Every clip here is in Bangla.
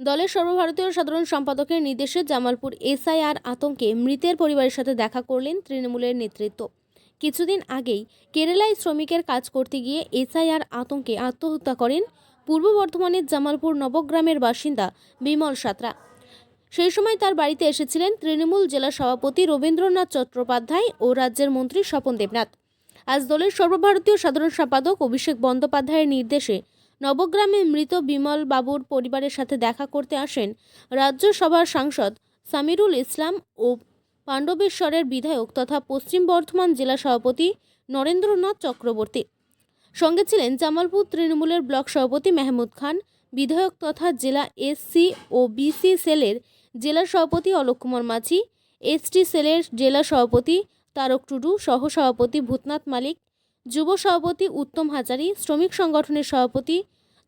দলের সর্বভারতীয় সাধারণ সম্পাদকের নির্দেশে জামালপুর এসআইআর আতঙ্কে মৃতের পরিবারের সাথে দেখা করলেন তৃণমূলের নেতৃত্ব। কিছুদিন আগেই কেরালায় শ্রমিকের কাজ করতে গিয়ে এসআইআর আতঙ্কে আত্মহত্যা করেন পূর্ব বর্ধমানের জামালপুর নবগ্রামের বাসিন্দা বিমল সাঁতরা। সেই সময় তার বাড়িতে এসেছিলেন তৃণমূল জেলা সভাপতি রবীন্দ্রনাথ চট্টোপাধ্যায় ও রাজ্যের মন্ত্রী স্বপন দেবনাথ। আজ দলের সর্বভারতীয় সাধারণ সম্পাদক অভিষেক বন্দ্যোপাধ্যায়ের নির্দেশে নবগ্রামে মৃত বিমল বাবুর পরিবারের সাথে দেখা করতে আসেন রাজ্যসভার সাংসদ সামিরুল ইসলাম ও পাণ্ডবেশ্বরের বিধায়ক তথা পশ্চিম বর্ধমান জেলা সভাপতি নরেন্দ্রনাথ চক্রবর্তী। সঙ্গে ছিলেন জামালপুর তৃণমূলের ব্লক সভাপতি মেহমুদ খান, বিধায়ক তথা জেলা এসসি ও বিসি সেলের জেলা সভাপতি অলোক কুমার মাঝি, এসটি সেলের জেলা সভাপতি তারক টুডু সহ সভাপতি ভূতনাথ মালিক যুব সভাপতি উত্তম হাজারি, শ্রমিক সংগঠনের সভাপতি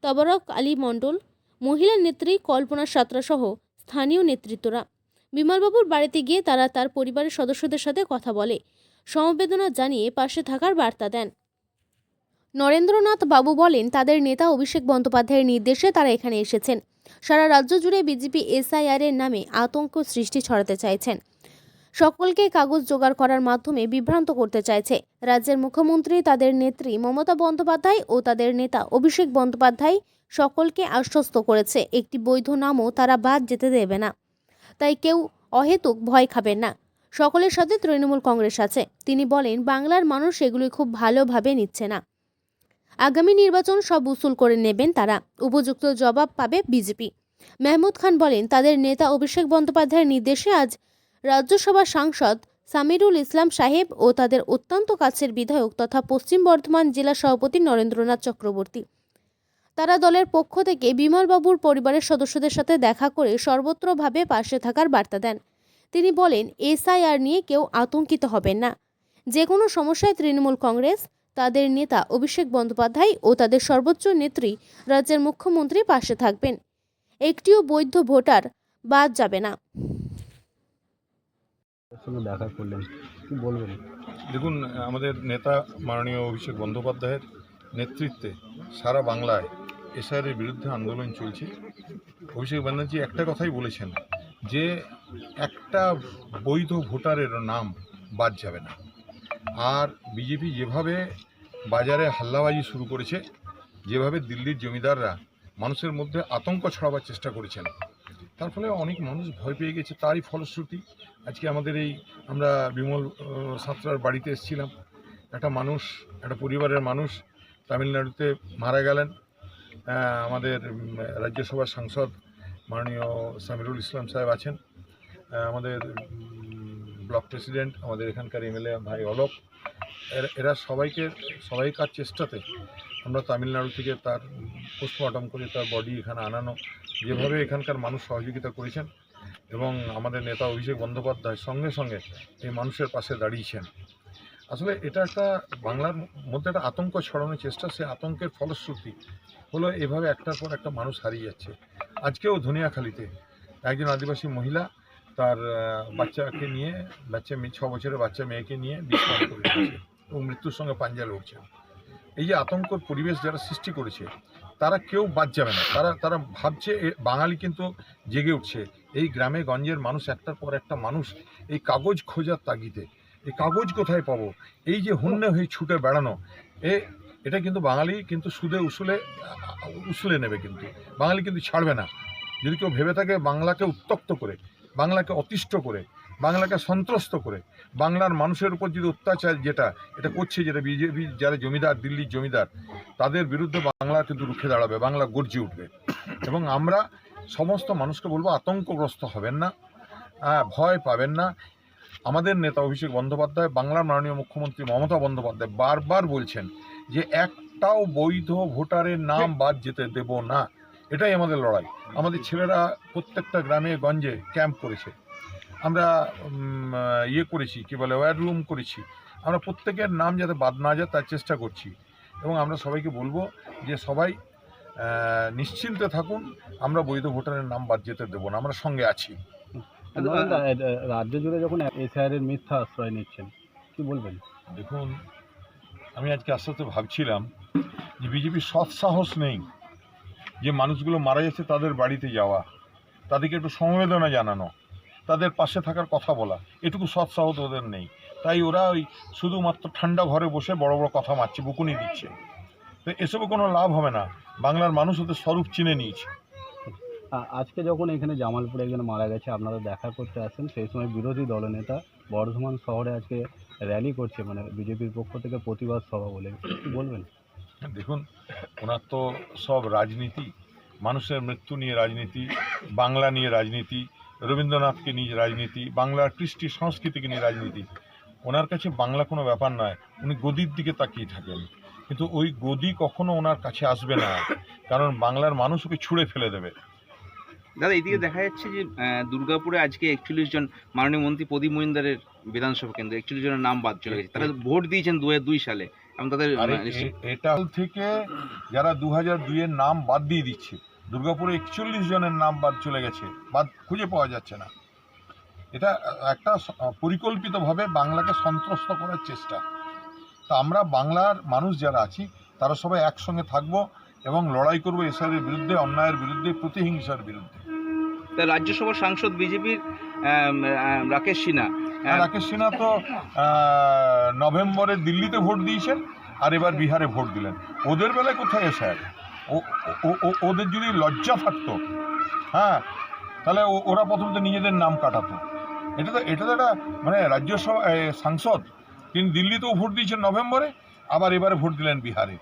তবরক আলী মণ্ডল, মহিলা নেত্রী কল্পনা সাঁতরা সহ স্থানীয় নেতৃত্বরা। বিমলবাবুর বাড়িতে গিয়ে তারা তার পরিবারের সদস্যদের সাথে কথা বলে, সমবেদনা জানিয়ে পাশে থাকার বার্তা দেন। নরেন্দ্রনাথ বাবু বলেন, তাদের নেতা অভিষেক বন্দ্যোপাধ্যায়ের নির্দেশে তারা এখানে এসেছেন। সারা রাজ্য জুড়ে বিজেপি এসআইআর এর নামে আতঙ্ক সৃষ্টি ছড়াতে চাইছেন। সকলকে কাগজ জোগাড় করার মাধ্যমে বিভ্রান্ত করতে চাইছে। রাজ্যের মুখ্যমন্ত্রী, তাদের নেত্রী মমতা বন্দ্যোপাধ্যায় ও তাদের নেতা অভিষেক বন্দ্যোপাধ্যায় সকলকে আশ্বস্ত করেছে। একটি বৈধ নামও তারা বাদ যেতে দেবে না। তাই কেউ অহেতুক ভয় খাবেন না। সকলের সাথে তৃণমূল কংগ্রেস আছে। তিনি বলেন, বাংলার মানুষ এগুলি খুব ভালোভাবে নিচ্ছে না। আগামী নির্বাচন সব উসুল করে নেবেন তারা। উপযুক্ত জবাব পাবে বিজেপি। মেহমুদ খান বলেন, তাদের নেতা অভিষেক বন্দ্যোপাধ্যায়ের নির্দেশে আজ রাজ্যসভার সাংসদ সামিরুল ইসলাম সাহেব ও তাদের অত্যন্ত কাছের বিধায়ক তথা পশ্চিম বর্ধমান জেলা সভাপতি নরেন্দ্রনাথ চক্রবর্তী। তারা দলের পক্ষ থেকে বিমলবাবুর পরিবারের সদস্যদের সাথে দেখা করে সর্বত্রভাবে পাশে থাকার বার্তা দেন। তিনি বলেন, এসআইআর নিয়ে কেউ আতঙ্কিত হবেন না। যে কোনো সমস্যায় তৃণমূল কংগ্রেস, তাদের নেতা অভিষেক বন্দ্যোপাধ্যায় ও তাদের সর্বোচ্চ নেত্রী রাজ্যের মুখ্যমন্ত্রী পাশে থাকবেন। একটিও বৈধ ভোটার বাদ যাবে না। সঙ্গে দেখা করলেন। কি বলবেন? দেখুন, আমাদের নেতা মাননীয় অভিষেক বন্দ্যোপাধ্যায়ের নেতৃত্বে সারা বাংলায় এসআইয়ের বিরুদ্ধে আন্দোলন চলছে। অভিষেক ব্যানার্জি একটা কথাই বলেছেন যে, একটা বৈধ ভোটারের নাম বাদ যাবে না। আর বিজেপি যেভাবে বাজারে হাল্লাবাজি শুরু করেছে, যেভাবে দিল্লির জমিদাররা মানুষের মধ্যে আতঙ্ক ছড়াবার চেষ্টা করেছেন তার ফলে অনেক মানুষ ভয় পেয়ে গেছে তারই ফলশ্রুতি। আজকে আমাদের এই আমরা বিমল সাঁতরার বাড়িতে এসেছিলাম। একটা মানুষ, একটা পরিবারের মানুষ তামিলনাড়ুতে মারা গেলেন। আমাদের রাজ্যসভার সাংসদ মাননীয় সামিরুল ইসলাম সাহেব আছেন। আমাদের ব্লক প্রেসিডেন্ট, আমাদের এখানকার এমএলএ ভাই অলোক। এরা সবাইকে, সবাইকার চেষ্টাতে আমরা তামিলনাড়ু থেকে তার পোস্টমর্টম করে তার বডি এখানে আনানো। যেভাবে এখানকার মানুষ সহযোগিতা করেছেন এবং আমাদের নেতা অভিষেক বন্দ্যোপাধ্যায় সঙ্গে সঙ্গে এই মানুষের পাশে দাঁড়িয়েছেন। আসলে এটা একটা বাংলার মধ্যে একটা আতঙ্ক ছড়ানোর চেষ্টা, সে আতঙ্কের ফলশ্রুতি হলো এভাবে একটার পর একটা মানুষ হারিয়ে যাচ্ছে। আজকেও ধনিয়াখালীতে একজন আদিবাসী মহিলা তার বাচ্চাকে নিয়ে, বাচ্চা মেয়ে, ছ বছরের বাচ্চা মেয়েকে নিয়ে বিশ্রাম করে এবং মৃত্যুর সঙ্গে পাঞ্জা লড়ছে। এই যে আতঙ্কর পরিবেশ যারা সৃষ্টি করেছে তারা কেউ বাদ যাবে না। তারা তারা ভাবছে বাঙালি কিন্তু জেগে উঠছে। এই গ্রামে গঞ্জের মানুষ একটার পর একটা মানুষ এই কাগজ খোঁজার তাগিদে। এই কাগজ কোথায় পাবো? এই যে হন্যে হয়ে ছুটে বেড়ানো, এ, এটা কিন্তু বাঙালি কিন্তু সুদে উসুলে উসুলে নেবে কিন্তু। বাঙালি কিন্তু ছাড়বে না। যদি কেউ ভেবে থাকে বাংলাকে উত্তক্ত করে, বাংলাকে অতিষ্ঠ করে বাংলাকে সন্ত্রস্ত করে বাংলার মানুষের উপর যদি অত্যাচার যেটা এটা করছে যেটা বিজেপি যারা জমিদার দিল্লির জমিদার তাদের বিরুদ্ধে বাংলা কিন্তু রুখে দাঁড়াবে বাংলা গর্জে উঠবে। এবং আমরা সমস্ত মানুষকে বলব আতঙ্কগ্রস্ত হবেন না আহ, ভয় পাবেন না। আমাদের নেতা অভিষেক বন্দ্যোপাধ্যায় বাংলার মাননীয় মুখ্যমন্ত্রী মমতা বন্দ্যোপাধ্যায় বারবার বলছেন যে একটাও বৈধ ভোটারের নাম বাদ যেতে দেব না। এটাই আমাদের লড়াই। আমাদের ছেলেরা প্রত্যেকটা গ্রামে গঞ্জে ক্যাম্প করেছে। আমরা ইয়ে করেছি কি বলে ওয়ার রুম করেছি। আমরা প্রত্যেকের নাম যাতে বাদ না যায় তার চেষ্টা করছি। এবং আমরা সবাইকে বলব যে সবাই নিশ্চিন্তে থাকুন আমরা বৈধ ভোটারের নাম বাদ যেতে দেবো না আমরা সঙ্গে আছি। এ- এ- রাজ্য জুড়ে যখন এসআইআর এর মিথ্যা আশ্রয় নিচ্ছেন কি বলবেন? দেখুন আমি আজকে আস্তে আস্তে ভাবছিলাম যে বিজেপির সৎ সাহস নেই যে মানুষগুলো মারা যাচ্ছে তাদের বাড়িতে যাওয়া তাদেরকে একটু সমবেদনা জানানো। তাদের পাশে থাকার কথা বলা। এটুকু সৎসাহত ওদের নেই। তাই ওরা ওই শুধুমাত্র ঠান্ডা ঘরে বসে বড় বড় কথা মারছে বুকুনি দিচ্ছে। তো এসবে কোনো লাভ হবে না। বাংলার মানুষ ওদের স্বরূপ চিনে নিয়েছে। আজকে যখন এখানে জামালপুরে একজন মারা গেছে আপনারা দেখা করতে আসেন সেই সময় বিরোধী দলনেতা বর্ধমান শহরে আজকে র্যালি করছে মানে বিজেপির পক্ষ থেকে প্রতিবাদ সভা বলে। বলবেন? দেখুন ওনার তো সব রাজনীতি মানুষের মৃত্যু নিয়ে রাজনীতি বাংলা নিয়ে রাজনীতি রবীন্দ্রনাথকে নিয়ে রাজনীতি বাংলার কৃষ্টি সংস্কৃতিকে নিয়ে রাজনীতি। ওনার কাছে বাংলা কোনো ব্যাপার নয় উনি গদির দিকে তাকিয়ে থাকেন। কিন্তু ওই গদি কখনো ওনার কাছে আসবে না কারণ বাংলার মানুষ ওকে ছুঁড়ে ফেলে দেবে। দাদা এদিকে দেখা যাচ্ছে যে দুর্গাপুরে আজকে একচল্লিশ জন মাননীয় মন্ত্রী প্রদীপ মহিন্দারের বিধানসভা কেন্দ্র একচল্লিশ জনের নাম বাদ চলে গেছে। তারা ভোট দিয়েছেন দু দুই সালে এবং তাদের এ- এটা থেকে যারা দু হাজার দুইয়ের নাম বাদ দিয়ে দিচ্ছে দুর্গাপুরে একচল্লিশ জনের নাম বাদ চলে গেছে বাদ খুঁজে পাওয়া যাচ্ছে না। এটা একটা পরিকল্পিতভাবে বাংলাকে সন্ত্রস্ত করার চেষ্টা। তা আমরা বাংলার মানুষ যারা আছি তারা সবাই একসঙ্গে থাকব এবং লড়াই করব এসআরের বিরুদ্ধে অন্যায়ের বিরুদ্ধে প্রতিহিংসার বিরুদ্ধে। তা রাজ্যসভার সাংসদ বিজেপির রাকেশ সিনহা আর রাকেশ সিনহা তো নভেম্বরে দিল্লিতে ভোট দিয়েছেন আর এবার বিহারে ভোট দিলেন। ওদের বেলায় কোথায় স্যার ওদের যদি লজ্জা থাকতো হ্যাঁ তাহলে ওরা প্রথমত নিজেদের নাম কাটাতো। এটা তো এটা তো একটা মানে রাজ্যসভা সাংসদ, তিনি দিল্লিতেও ভোট দিয়েছেন নভেম্বরে, আবার এবারে ভোট দিলেন বিহারে।